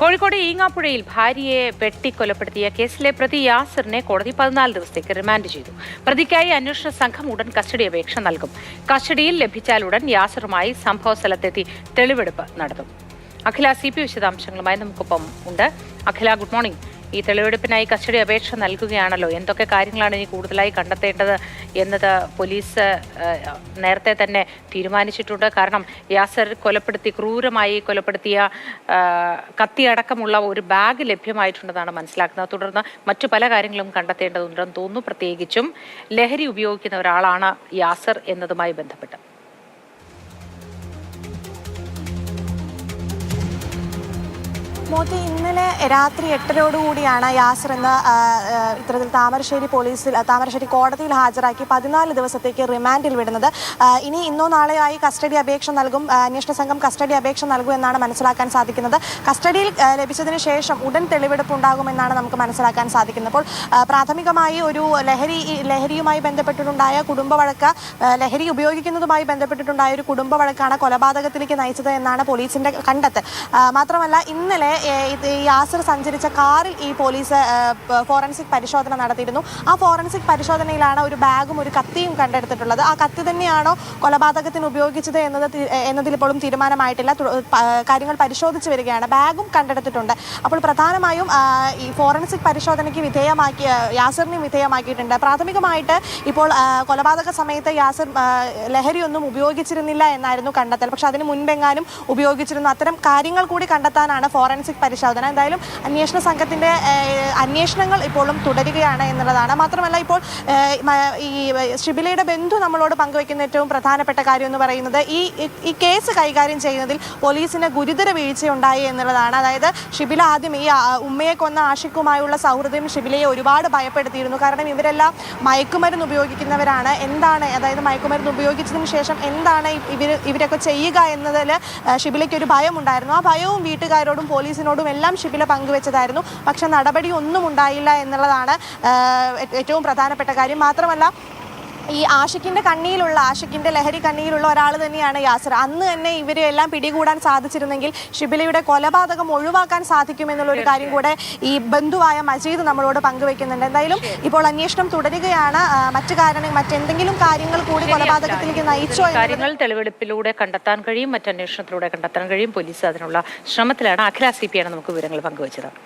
കോഴിക്കോട് ഈങ്ങാപ്പുഴയിൽ ഭാര്യയെ വെട്ടിക്കൊലപ്പെടുത്തിയ കേസിലെ പ്രതി യാസിറിനെ കോടതി പതിനാല് ദിവസത്തേക്ക് റിമാൻഡ് ചെയ്തു. പ്രതിക്കായി അന്വേഷണ സംഘം ഉടൻ കസ്റ്റഡി അപേക്ഷ നൽകും. കസ്റ്റഡിയിൽ ലഭിച്ചാൽ ഉടൻ യാസിറുമായി സംഭവ സ്ഥലത്തെത്തി തെളിവെടുപ്പ് നടത്തും. അഖില സി പി വിശദാംശങ്ങളുമായി നമുക്കൊപ്പം ഉണ്ട്. അഖില ഗുഡ് മോർണിംഗ് ഈ തെളിവെടുപ്പിനായി കസ്റ്റഡി അപേക്ഷ നൽകുകയാണല്ലോ. എന്തൊക്കെ കാര്യങ്ങളാണ് ഇനി കൂടുതലായി കണ്ടെത്തേണ്ടത് എന്നത് പോലീസ് നേരത്തെ തന്നെ തീരുമാനിച്ചിട്ടുണ്ട്. കാരണം യാസർ കൊലപ്പെടുത്തി ക്രൂരമായി കൊലപ്പെടുത്തിയ കത്തിയടക്കമുള്ള ഒരു ബാഗ് ലഭ്യമായിട്ടുണ്ടെന്നാണ് മനസ്സിലാക്കുന്നത്. തുടർന്ന് മറ്റു പല കാര്യങ്ങളും കണ്ടെത്തേണ്ടതുണ്ടെന്ന് തോന്നുന്നു. പ്രത്യേകിച്ചും ലഹരി ഉപയോഗിക്കുന്ന ഒരാളാണ് യാസർ എന്നതുമായി ബന്ധപ്പെട്ട്. മോത്തി ഇന്നലെ രാത്രി എട്ടരയോടുകൂടിയാണ് യാസർ എന്ന ഇത്തരത്തിൽ താമരശ്ശേരി പോലീസിൽ താമരശ്ശേരി കോടതിയിൽ ഹാജരാക്കി പതിനാല് ദിവസത്തേക്ക് റിമാൻഡിൽ വിടുന്നത്. ഇനി ഇന്നോ നാളെയായി കസ്റ്റഡി അപേക്ഷ നൽകും അന്വേഷണ സംഘം കസ്റ്റഡി അപേക്ഷ നൽകും എന്നാണ് മനസ്സിലാക്കാൻ സാധിക്കുന്നത്. കസ്റ്റഡിയിൽ ലഭിച്ചതിന് ശേഷം ഉടൻ തെളിവെടുപ്പ് ഉണ്ടാകുമെന്നാണ് നമുക്ക് മനസ്സിലാക്കാൻ സാധിക്കുന്നത്. അപ്പോൾ പ്രാഥമികമായി ഒരു ലഹരി ലഹരിയുമായി ബന്ധപ്പെട്ടിട്ടുണ്ടായ കുടുംബ വഴക്ക് ലഹരി ഉപയോഗിക്കുന്നതുമായി ബന്ധപ്പെട്ടിട്ടുണ്ടായ ഒരു കുടുംബ വഴക്കാണ് കൊലപാതകത്തിലേക്ക് നയിച്ചത് എന്നാണ് പോലീസിന്റെ കണ്ടെത്തൽ. മാത്രമല്ല ഇന്നലെ യാസർ സഞ്ചരിച്ച കാറിൽ ഈ പോലീസ് ഫോറൻസിക് പരിശോധന നടത്തിയിരുന്നു. ആ ഫോറൻസിക് പരിശോധനയിലാണ് ഒരു ബാഗും ഒരു കത്തിയും കണ്ടെടുത്തിട്ടുള്ളത്. ആ കത്തി തന്നെയാണോ കൊലപാതകത്തിന് ഉപയോഗിച്ചത് എന്നത് എന്നതിലിപ്പോഴും തീരുമാനമായിട്ടില്ല. കാര്യങ്ങൾ പരിശോധിച്ച് വരികയാണ്. ബാഗും കണ്ടെടുത്തിട്ടുണ്ട്. അപ്പോൾ പ്രധാനമായും ഈ ഫോറൻസിക് പരിശോധനയ്ക്ക് വിധേയമാക്കി യാസറിനെയും വിധേയമാക്കിയിട്ടുണ്ട്. പ്രാഥമികമായിട്ട് ഇപ്പോൾ കൊലപാതക സമയത്ത് യാസർ ലഹരിയൊന്നും ഉപയോഗിച്ചിരുന്നില്ല എന്നായിരുന്നു കണ്ടെത്തൽ. പക്ഷെ അതിന് മുൻപെങ്ങാനും ഉപയോഗിച്ചിരുന്നു. അത്തരം കാര്യങ്ങൾ കൂടി കണ്ടെത്താനാണ് ഫോറൻസിക് പരിശോധന. എന്തായാലും അന്വേഷണ സംഘത്തിന്റെ അന്വേഷണങ്ങൾ ഇപ്പോഴും തുടരുകയാണ് എന്നുള്ളതാണ്. മാത്രമല്ല ഇപ്പോൾ ഈ ഷിബിലയുടെ ബന്ധു നമ്മളോട് പങ്കുവയ്ക്കുന്ന ഏറ്റവും പ്രധാനപ്പെട്ട കാര്യം എന്ന് പറയുന്നത് ഈ ഈ- കേസ് കൈകാര്യം ചെയ്യുന്നതിൽ പോലീസിന് ഗുരുതര വീഴ്ചയുണ്ടായി എന്നുള്ളതാണ്. അതായത് ഷിബില ആദ്യം ഈ ഉമ്മയെ കൊന്ന ആഷിക്കുമായുള്ള സൗഹൃദം ഷിബിലയെ ഒരുപാട് ഭയപ്പെടുത്തിയിരുന്നു. കാരണം ഇവരെല്ലാം മയക്കുമരുന്ന് ഉപയോഗിക്കുന്നവരാണ്. എന്താണ് അതായത് മയക്കുമരുന്ന് ഉപയോഗിച്ചതിന് ശേഷം എന്താണ് ഇവർ ഇവരൊക്കെ ചെയ്യുക എന്നതിൽ ഷിബിലയ്ക്ക് ഒരു ഭയമുണ്ടായിരുന്നു. ആ ഭയവും വീട്ടുകാരോടും പോലീസിനോടും എല്ലാം ഷിബില പങ്കുവെച്ചതായിരുന്നു. പക്ഷെ നടപടി ഒന്നും ഉണ്ടായില്ല എന്നുള്ളതാണ് ഏറ്റവും പ്രധാനപ്പെട്ട കാര്യം. മാത്രമല്ല ഈ ആഷിക്കിന്റെ കണ്ണിയിലുള്ള ആഷിക്കിന്റെ ലഹരി കണ്ണിയിലുള്ള ഒരാൾ തന്നെയാണ് യാസർ. അന്ന് തന്നെ ഇവരെ എല്ലാം പിടികൂടാൻ സാധിച്ചിരുന്നെങ്കിൽ ഷിബിലയുടെ കൊലപാതകം ഒഴിവാക്കാൻ സാധിക്കുമെന്നുള്ള ഒരു കാര്യം കൂടെ ഈ ബന്ധുവായ മജീദ് നമ്മളോട് പങ്കുവെക്കുന്നുണ്ട്. എന്തായാലും ഇപ്പോൾ അന്വേഷണം തുടരുകയാണ്. മറ്റു കാരണം മറ്റെന്തെങ്കിലും കാര്യങ്ങൾ കൂടി കൊലപാതകത്തിലേക്ക് നയിച്ചോ കാര്യങ്ങൾ തെളിവെടുപ്പിലൂടെ കണ്ടെത്താൻ കഴിയും മറ്റന്വേഷണത്തിലൂടെ കണ്ടെത്താൻ കഴിയും. പോലീസ് അതിനുള്ള ശ്രമത്തിലാണ്. അഖില സി പി ആണ് നമുക്ക് വിവരങ്ങൾ പങ്കുവച്ചത്.